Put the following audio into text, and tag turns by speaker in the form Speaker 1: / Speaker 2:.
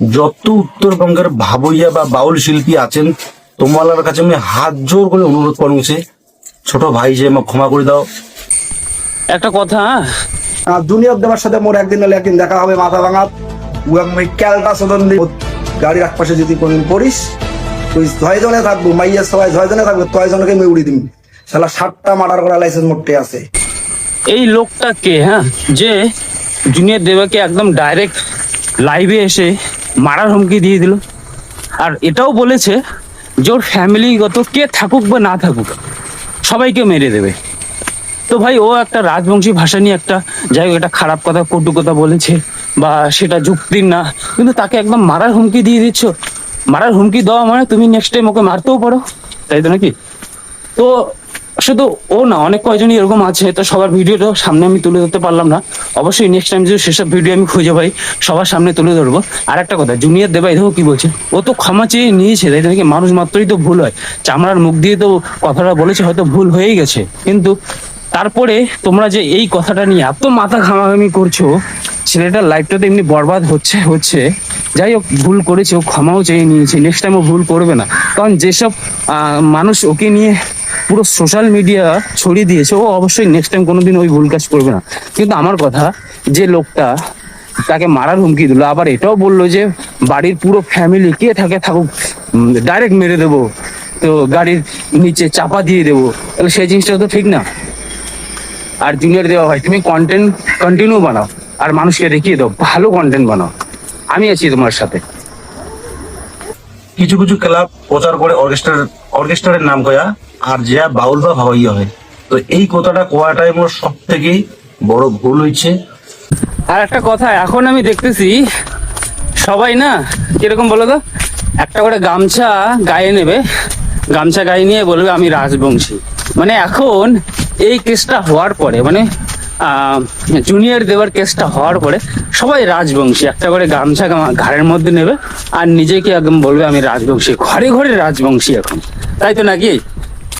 Speaker 1: যত উত্তরবঙ্গের ভাবইয়া বা বাউল শিল্পী আছেন তোমার কাছে আমি হাত জোর করে অনুরোধ করছি ছোট ভাই যে আমাকে ক্ষমা করে দাও।
Speaker 2: একটা কথা হ্যাঁ?
Speaker 3: আর দেবার সাথে মোর একদিন হলে একদিন দেখা হবে মাথা ভাঙা। ওই ক্যালটা সদন গাড়ির একপাশে যদি কোনদিন পড়িস তুই ছয়জনে থাকব মাইয়ের সবাই ছয়জনে থাকব ছয়জনকে আমি উড়ি দিবি শালা সাতটা মার্ডার করা লাইসেন্স মোটে আছে।
Speaker 2: এই লোকটা কে হ্যাঁ? যে জুনিয়র দেবাকে একদম ডাইরেক্ট লাইভে এসে মারার হুমকি দিয়ে দিল। আর এটাও বলেছে যে ওর ফ্যামিলিগত কে থাকুক বা না থাকুক, সবাইকে মেরে দেবে। তো ভাই, ও একটা রাজবংশী ভাষা নিয়ে একটা, যাই হোক একটা খারাপ কথা, কটু কথা বলেছে বা সেটা যুক্তির না, কিন্তু তাকে একদম মারার হুমকি দিয়ে দিচ্ছ। মারার হুমকি দেওয়া মানে তুমি নেক্সট টাইম ওকে মারতেও পারো, তাই তো নাকি? তো শুধু ও না, অনেক কয়জনই এরকম আছে, তো সবার ভিডিওটা সামনে আমি তুলে ধরতে পারলাম না। অবশ্যই নেক্সট টাইম যদি সেসব ভিডিও আমি খুঁজে পাই, সবার সামনে তুলে ধরবো। আর একটা কথা জুনিয়র দেবাই, দেখো কি বলছে? ও তো ক্ষমা চেয়ে নিয়েছে, তাই নাকি মানুষ মাত্রই তো ভুল হয়? চামড়ার মুখ দিয়ে তো কথাটা বলেছে, হয়তো ভুল হয়েই গেছে। কিন্তু তারপরে তোমরা যে এই কথাটা নিয়ে এত মাথা ঘামাঘামি করছ, ছেলেটার লাইফটা তো এমনি বরবাদ হচ্ছে হচ্ছে। যাই হোক, ভুল করেছে, ও ক্ষমাও চেয়ে নিয়েছে নেক্সট টাইম ও ভুল করবে না। কারণ যেসব মানুষ ওকে নিয়ে পুরো সোশ্যাল মিডিয়া ছড়িয়ে দিয়েছে। ও অবশ্যই নেক্সট টাইম কোনোদিন ওই ভুল কাজ করবে না। কিন্তু আমার কথা, যে লোকটা তাকে মারার হুমকি দিল, আবার এটাও বলল যে বাড়ির পুরো ফ্যামিলি কে থাকে থাকুক ডাইরেক্ট মেরে দেবো, তো গাড়ির নিচে চাপা দিয়ে দেবো। তাহলে সেই জিনিসটা তো ঠিক না। আর জুনিয়র দেওয়া হয়, তুমি কন্টেন্ট কন্টিনিউ বানাও, আর মানুষকে দেখিয়ে দাও, ভালো কন্টেন্ট বানাও। আমি আছি তোমার সাথে।
Speaker 1: কিছু কিছু ক্লাব প্রচার করে অর্কেস্ট্রার অর্কেস্ট্রারের নাম কয়া, আর যা বাউল বা ভাবাইয়া হয়। তো এই কথাটা কোয়াটাই মোর সব থেকে বড় ভুল হয়েছে
Speaker 2: আর একটা কথা, এখন আমি দেখতেছি সবাই না, কীরকম বলো তো? একটা করে গামছা গায়ে নেবে, গামছা গায়ে নিয়ে বলবে আমি রাজবংশী। মানে এখন এই কেসটা হওয়ার পরে মানে জুনিয়র দেওয়ার কেসটা হওয়ার পরে সবাই রাজবংশী। একটা করে গামছা গামা- ঘাড়ের মধ্যে নেবে আর নিজেকে একদম বলবে, আমি রাজবংশী। ঘরে ঘরে রাজবংশী এখন। তাই তো নাকি?